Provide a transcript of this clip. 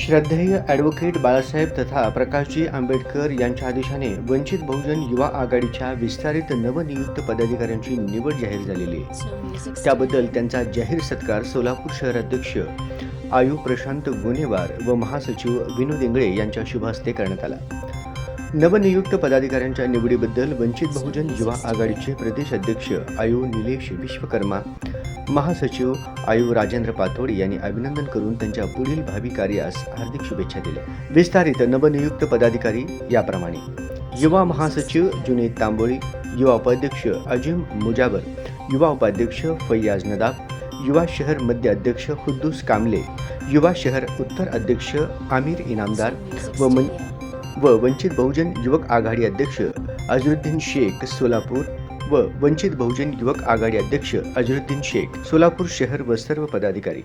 श्रद्धेय ॲडव्होकेट बाळासाहेब तथा प्रकाशजी आंबेडकर यांच्या आदेशाने वंचित बहुजन युवा आघाडीच्या विस्तारित नवनियुक्त पदाधिकाऱ्यांची निवड जाहीर झालेली आहे. त्याबद्दल त्यांचा जाहीर सत्कार सोलापूर शहर अध्यक्ष प्रशांत गुन्हेवार व महासचिव विनोद इंगळे यांच्या शुभहस्ते करण्यात आला. नवनियुक्त पदाधिकाऱ्यांच्या निवडीबद्दल वंचित बहुजन युवा आघाडीचे प्रदेश अध्यक्ष आयु निलेश विश्वकर्मा महासचिव आयू राजेंद्र पाथोड यांनी अभिनंदन करून त्यांच्या पुढील भावी कार्यास हार्दिक शुभेच्छा दिल्या. विस्तारित नवनियुक्त पदाधिकारी याप्रमाणे. युवा महासचिव जुनेद तांबोळी युवा उपाध्यक्ष अजिम मुजाबर युवा उपाध्यक्ष फैयाज नदाब युवा शहर मध्य अध्यक्ष खुद्दूस कामले युवा शहर उत्तर अध्यक्ष आमिर इनामदार व मन व वंचित बहुजन युवक आघाडी अध्यक्ष अझरुद्दीन शेख सोलापूर व वंचित बहुजन युवक आघाडी अध्यक्ष अझरुद्दीन शेख सोलापूर शहर व सर्व पदाधिकारी.